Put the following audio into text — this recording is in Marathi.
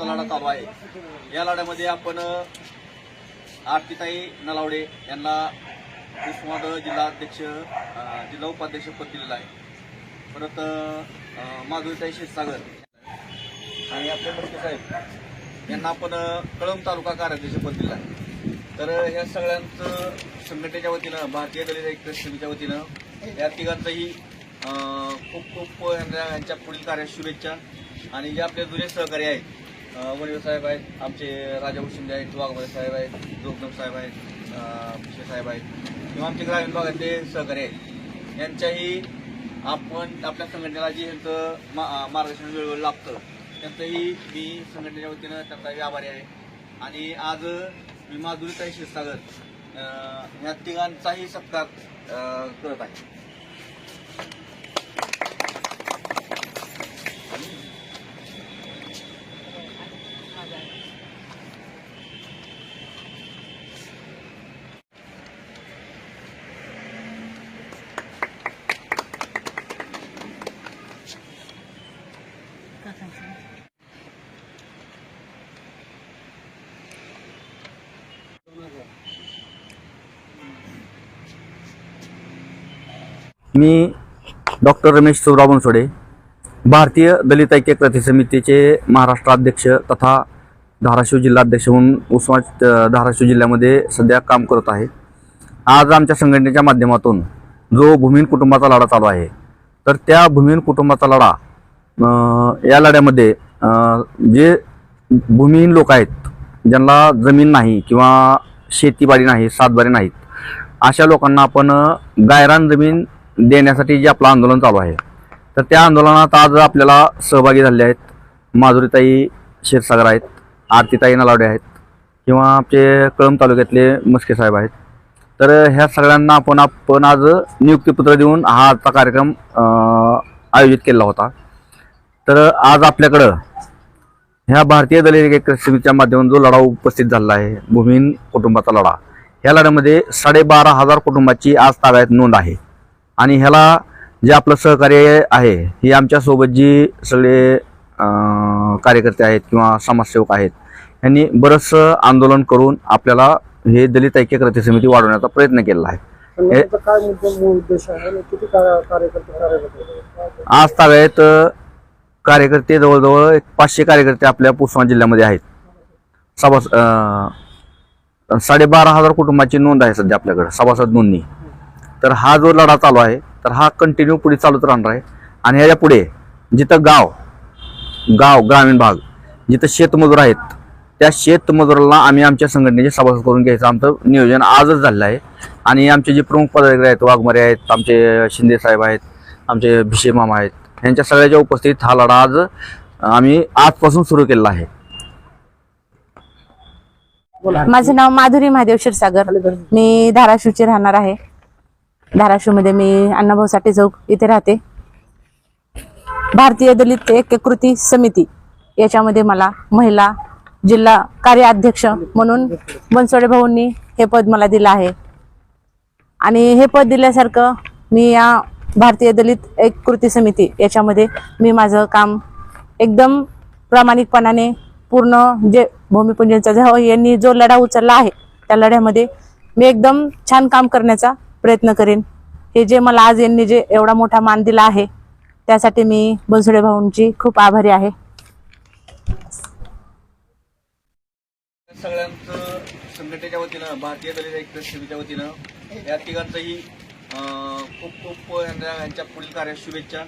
लाढा चालू आहे. या लढ्यामध्ये आपण आरतीताई नलावडे यांना उस्माद जिल्हाध्यक्ष अध्यक्ष जिल्हा उपाध्यक्ष पद दिलेलं आहे. परत माधुरीताई क्षीरसागर आणि आपले मुख्य साहेब यांना आपण कळंब तालुका कार्याध्यक्ष पद दिलं आहे. तर ह्या सगळ्यांचं संघटनेच्या वतीनं भारतीय दलित ऐक्य समितीच्या वतीनं या तिघांचंही खूप खूप यांना यांच्या पुढील कार्यात शुभेच्छा आणि जे आपले जुने सहकारी आहेत वडील साहेब आहेत आमचे राजा शिंदे आहेत वाघमारे साहेब आहेत जोगदम साहेब आहेत अ, पिशे साहेब आहेत किंवा आमचे ग्रामीण भागातले सहकारी आहेत. यांच्याही आपण आपल्या संघटनेला जे यांचं मा मार्गदर्शन वेळोवेळी लाभतं त्यांचंही मी संघटनेच्या वतीनं त्यांचाही आभारी आहे. आणि आज मी माधुरीताई क्षीरसागर ह्या तिघांचाही सत्कार करत आहे. मी डॉक्टर रमेश शिवराव बनसोडे भारतीय दलित ऐक्य कृती समितीचे महाराष्ट्राध्यक्ष तथा धाराशिव जिल्हाध्यक्ष म्हणून उस्मात धाराशिव जिल्ह्यामध्ये सध्या काम करत आहे. आज आमच्या संघटनेच्या माध्यमातून जो भूमिहीन कुटुंबाचा लढा चालू आहे तर त्या भूमिहीन कुटुंबाचा लढा या लढ्यामध्ये जे भूमिहीन लोक आहेत ज्यांना जमीन नाही किंवा शेतीबाडी नाही सातबारी नाहीत अशा लोकांना आपण गायरान जमीन देण्यासाठी जे आपलं आंदोलन चालू आहे. तर त्या आंदोलनात आज आपल्याला सहभागी झाले आहेत माधुरीताई क्षीरसागर आहेत आरतीताई नलावडे आहेत किंवा आमचे कळंब तालुक्यातले मस्के साहेब आहेत. तर ह्या सगळ्यांना आपण आपण आज नियुक्तीपत्र देऊन हा आजचा कार्यक्रम आयोजित केला होता. तर आज आपल्याकडं ह्या भारतीय दलित समितीच्या माध्यमातून जो लढा उपस्थित झाला आहे भूमीन कुटुंबाचा लढा ह्या लढ्यामध्ये साडेबारा हजार कुटुंबाची आज ताब्यात नोंद आहे. आणि ह्याला जे आपलं सहकार्य आहे ही आमच्यासोबत जी सगळे कार्यकर्ते आहेत किंवा समाजसेवक आहेत यांनी बरंचसं आंदोलन करून आपल्याला हे दलित ऐक्य कृती समिती वाढवण्याचा प्रयत्न केला आहे? आज ताब्यात कार्यकर्ते जवळजवळ एक पाचशे कार्यकर्ते आपल्या उस्मान जिल्ह्यामध्ये आहेत. सभास साडेबारा हजार कुटुंबाची नोंद आहे सध्या आपल्याकडे सभासद नोंदणी. तर हा जो लढा चालू आहे तर हा कंटिन्यू पुढे चालूच राहणार आहे. आणि ह्याच्या पुढे जिथं गाव गाव ग्रामीण भाग जिथं शेतमजूर आहेत त्या शेतमजुराला आम्ही आमच्या संघटनेचे सभासद करून घ्यायचं. आमचं नियोजन आजच झालेलं आहे. आणि आमचे जे प्रमुख पदाधिकारी आहेत वाघमारे आहेत आमचे शिंदे साहेब आहेत आमचे भिशेमाम आहेत यांच्या सगळ्याच्या उपस्थितीत हा लढा आज आम्ही आजपासून सुरू केलेला आहे. माझं नाव माधुरी महादेव क्षीरसागर. मी धाराशिवची राहणार आहे. धाराशिवमध्ये मी अण्णाभाऊ साठे चौक इथे राहते. भारतीय दलित ऐक्यकृती समिती. याच्यामध्ये मला महिला जिल्हा कार्याध्यक्ष म्हणून बनसोडे भाऊंनी हे पद मला दिलं आहे. आणि हे पद दिल्यासारखं मी या भारतीय दलित एक कृती समिती याच्यामध्ये मी माझं काम एकदम प्रामाणिकपणाने पूर्ण जे भूमिपूजनचा हो यांनी जो लढा उचलला आहे त्या लढ्यामध्ये मी एकदम छान काम करण्याचा प्रयत्न करेन. हे जे मला आज यांनी जे एवढा मोठा मान दिला आहे त्यासाठी मी बनसुडे भाऊंची खूप आभारी आहे. सगळ्यांचं संघटनेच्या वतीनं भारतीय दलित ऐक्य समितीच्या वतीनं या तिघांचंही खूप खूप यांच्या पुढील कार्यात शुभेच्छा.